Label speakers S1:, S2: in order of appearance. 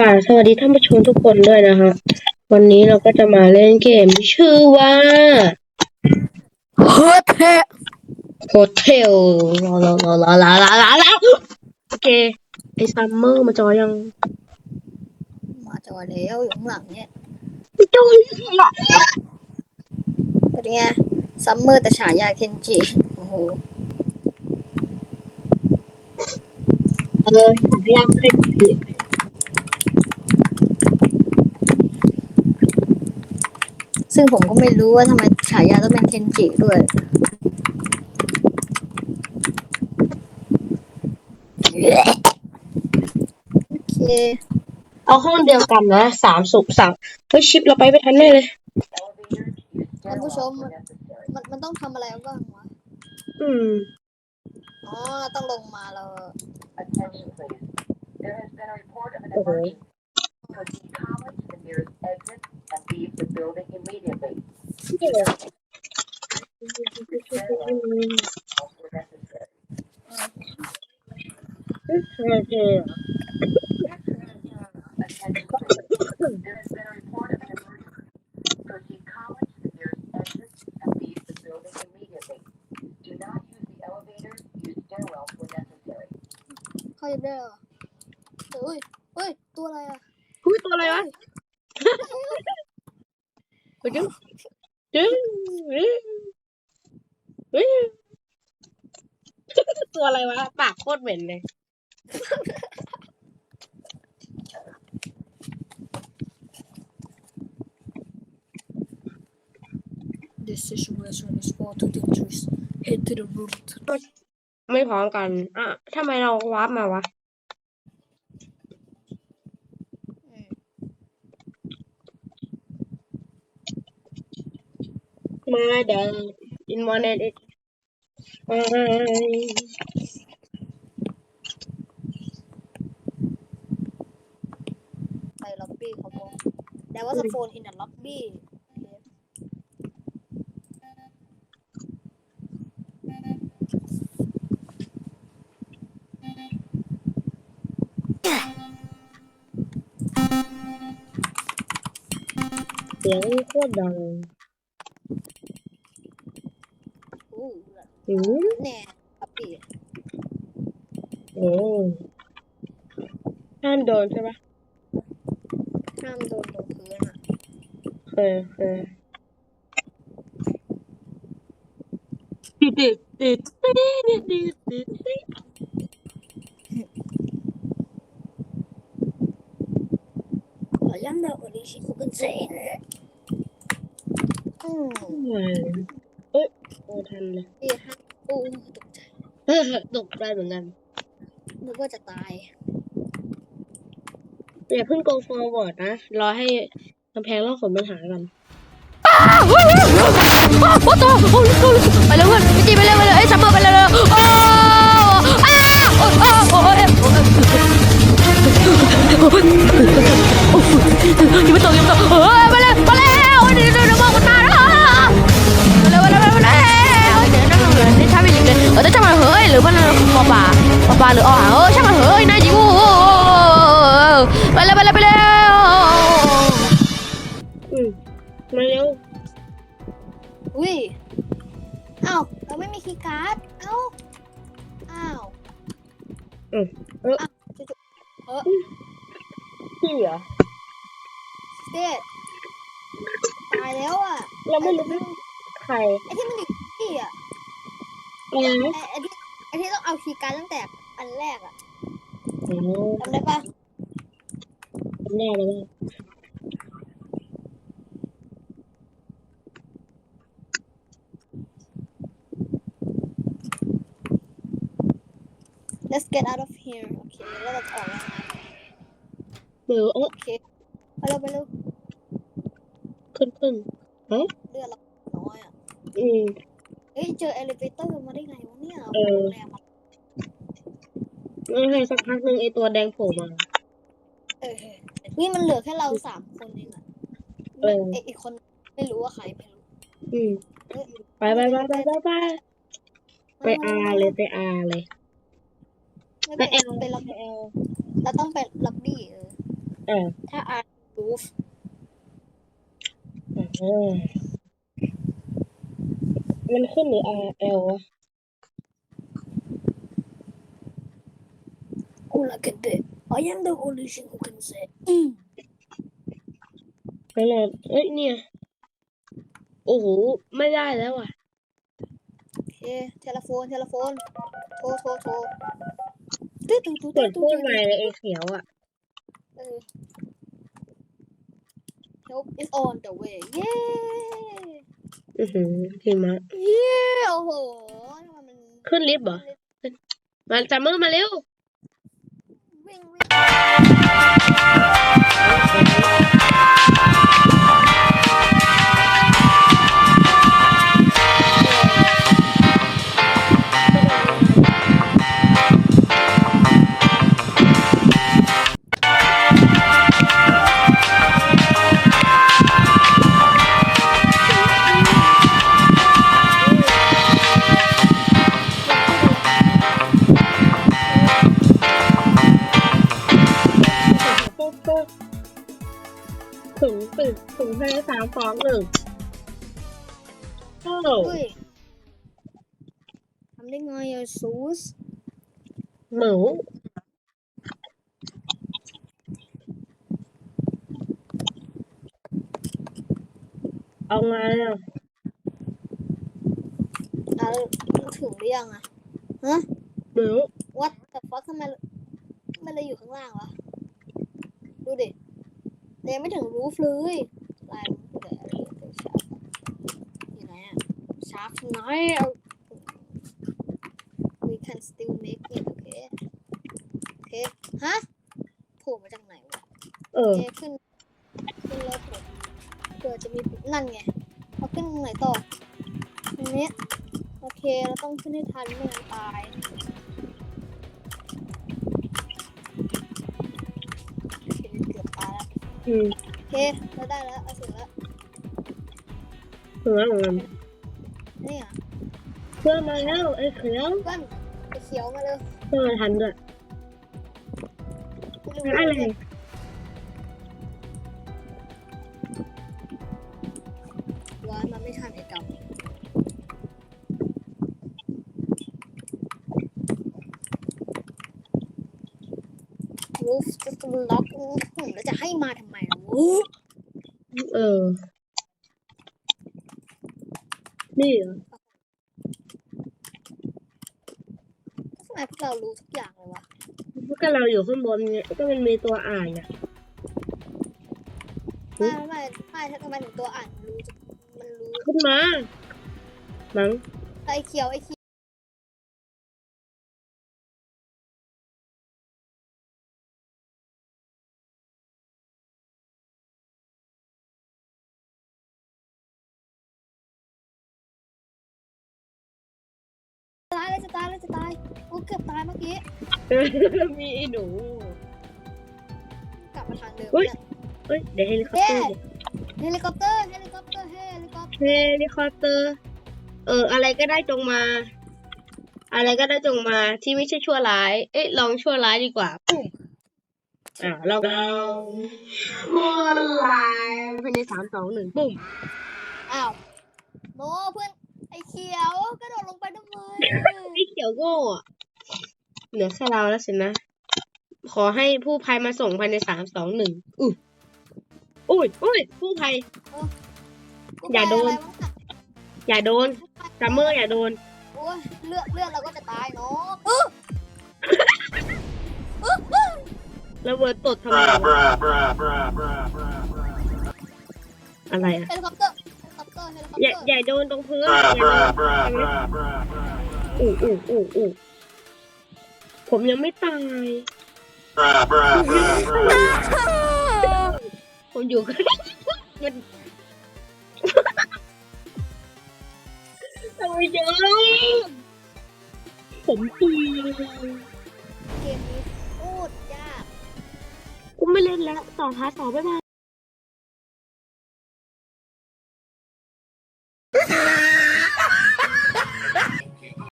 S1: ป่าสวัสดีท่านผู้ชมทุกคนด้วยนะคะ วันนี้เราก็จะมาเล่นเกม ชื่อว่า
S2: Hotel
S1: Hotel ลาลาลาลาลาลาลาโอเค ไอซัมเมอร์มาจอยยัง
S2: มาจอยแล้วอยู่หลังเนี่ย
S1: จอยหลัง
S2: เป็นไงซัมเมอร์แต่ฉายาเคนจิโอ้โห
S1: เออฉายาเคนจิ
S2: ซึ่งผมก็ไม่รู้ว่าทำไมฉายาต้องเป็นเคนจิด้วยโอเค
S1: เอาห้องเดียวกันนะสามสุกสามเฮ้ยชิปเราไปไม่ทันแน่เลย
S2: ท่านผู้ชมมันมันต้องทำอะไรบ้างวะ
S1: อืม
S2: อ๋อต้องลงมาเรา
S3: Attention, please. There has been a report of an
S1: Okay.
S3: emergency. Proceed calmly to the nearest exit and leave the building immediately. Necessary.
S2: ไป
S1: ดึงดึงตัวอะไรวะ ปากโคตรเหม็นเลย
S2: This situation is far too dangerous. Head to the room.
S1: ไม่พร้อมกัน อะทำไมเราวาร์ปมาวะ my dad in one edit. Bye. lobby เขา
S2: บอก There was a phone in the lobby. เสี
S1: ยงโคตรดัง
S2: อื
S1: ม
S2: แน่ล็อบบี้
S1: โอ้ห้ามโดนใช่ปะ
S2: ห้ามโดนตรงพื้นอะ
S1: เออเออติดติดติดติดติดติดติด
S2: ขอย้ำเดาโอริชิคุกันเซนอืม
S1: เอ้ย โอ้ทันเลย
S2: พี่ห้ามอู้ตกใจ
S1: เออตกได้เหมือนกัน
S2: นึกว่าจะตาย
S1: อย่าเพิ่ง go forward นะ รอให้กำแพงรอบฝนมันหายก่อน
S4: โอ้โตโอ้ยไปเลยเพื่อนพี่จีไปเลยไปเลยไอ้ซัมเมอร์ไปเลย เต
S2: ทตายแล้วอะ
S1: เราไม่รู้ว่าใคร
S2: ไอ้ที่มันอยู่ที่อะ
S1: อะไรนะ
S2: ไอ้ไอ้ที่ไอ้ที่ต้องเอาคีย์การ์ดตั้งแต่อันแรกอะ
S1: โอ้
S2: จำได้ปะ
S1: แน่เลยว่า
S2: เล let's get out of here โอเคแล้วเราจะออกแล้วนะ
S1: เดี๋ยวเออ
S2: โอเคไป เร็วไปเร็ว
S1: ขึ้นขึ้น
S2: เลือดเราน้อยอะ
S1: อืม
S2: เอ้ยเจอเอลิเวเตอร์มาได้ไงวะเนี่ย
S1: เออ
S2: โรงแรมอะ
S1: ไม่ให้สักพักหนึ่งไอตัวแดงโผล่มา
S2: เออนี่มันเหลือแค่เราสามคนเองอะ
S1: เออ
S2: ไอ้อีกคนไม่รู้ว่าใครไม่รู้
S1: อืม
S2: เอ้ย
S1: ไปไปไปไปไปไปไปอาเลยไปอาเลย
S2: ไม่ไป
S1: ไป L
S2: ไปล็อบบี้เราต้องไปล็อบบี้เออ
S1: อ่า
S2: ถ้า R roof
S1: อ่ามันขึ้นหรือ R L วะ
S2: all I can do I am the only thing who can say อืม
S1: แล้วเราเอ้ยเนี่ย โอ้โห ไม่ได้แล้วอะ
S2: โอเคเทเลโฟนเทเลโฟน โทรโทรโทรตื้อตื้อตื้อ
S1: เปิ
S2: ตื้
S1: ด
S2: อตื้
S1: พู
S2: อ
S1: ดมาเลยไอ้เขียวอะ
S2: เออ help is on the way เย้
S1: อือหือหิมะ
S2: เย้โอ้โหทำไมมัน
S1: ขึ้นลิฟต์เหรอ มาจัมเมอร์มาเร็ว
S2: วิ่งวิ่ง
S1: ถึงตึกถึงห้าสามสองหนึ่งโอ้
S2: เฮ้ยทำได้ไงอะซูส
S1: หมูเอาไงอะ
S2: อะถึงหรือยังอะฮะ
S1: หมู
S2: what the fuck ทำไมทำไมเราอยู่ข้างล่างวะ ดูดิ เรายังไม่ถึงรูฟเลยลายมันแต่อะไรแต่ชาร์ปอยู่ไหนอะชาร์ปไหนอะ we can still make it โอเคโอเคฮะโผล่มาจากไหนวะ
S1: เอ
S2: โอ
S1: อ
S2: เคขึ้นขึ้นรถผมเผื่อจะมีนั่นไงเราขึ้นตรงไหนต่อตรงเนี้ยโอเคเราต้องขึ้นให้ทันไม่งั้นตาย อื
S1: ม
S2: โอเคเราได้แล้วเอาถึงแล้ว
S1: ถึงแล้วเหมือนกัน
S2: นี่อะ
S1: เพื่อนมาแล้วไอ้เขียว
S2: ก้อนไปเขียวมาเลย
S1: เพื่อนมาทันด้วยอะไร
S2: ว้ายมันไม่ทันไอ้กำรูฟ จะล็อกแล้วจะให้มาทำไมล่ะวู
S1: เออ นี่เหรอ
S2: ทำไมพวกเรารู้ทุกอย่างเลยวะ
S1: พวกเราอยู่ข้างบนเนี่ยก็มันมีตัวอ่านอะ
S2: ไม่ไม่ไม่ถ้าทำไมถึงตัวอ่านรู้มันรู้
S1: ขึ้นมามั้ง
S2: ไอเขียวไอเขียว เลยจะตายเลยจะตายโอ้เกือบตายเมื่อกี้
S1: มีไอ้หนู
S2: กลับมาทางเดิม
S1: เฮ้ย
S2: เนี่ย
S1: เฮ้ยเดี๋ยวเฮลิคอปเตอร์ดิ
S2: เฮลิคอปเตอร์เฮลิคอปเตอร์เฮลิคอปเตอร์
S1: เฮลิคอปเตอร์ เออ อะไรก็ได้จงมา อะไรก็ได้จงมาที่ไม่ใช่ชั่วร้าย เอ้ยลองชั่วร้ายดีกว่าปุ๊บอ่าเราชั่วร้ายภายในสามสองหนึ่งปุ่ม
S2: อ้าวโนเพื่อน ไอ้เขียวกระโดดลงไปทำไม
S1: ไอ้เขียวโง่อะเหลือแค่เราแล้วสินะ ขอให้ผู้ภัยมาส่งภายในสามสองหนึ่งอุ้ยอุ้ยอุ้ยผู้ภัย อย่าโดน อย่าโดนซัมเมอร์อย่าโดน
S2: โอ้ยเลือดเลือดเราก็จะตายเนาะอื้อ
S1: ระเบิดตดทำไม
S5: Bruh,
S1: วะ
S5: bruh, bruh, bruh, bruh, bruh, bruh.
S1: อะไรอะ
S2: อปเตอร์เฮลิคอป
S1: อย่า
S2: เตอร์
S1: อย่าโดนตรงพื้น
S5: Bruh,
S1: อย่าโดน
S5: bruh, bruh, bruh, bruh, bruh.
S1: อู้อู้อู้อู้ผมยังไม่ตาย
S5: Bruh, bruh, bruh, bruh.
S1: ผมอยู่กันมันทำไมเยอะผมตี
S2: เกมนี้โคตรยาก
S1: กูไม่เล่นแล้ว ต่อพาร์ทสองไปมา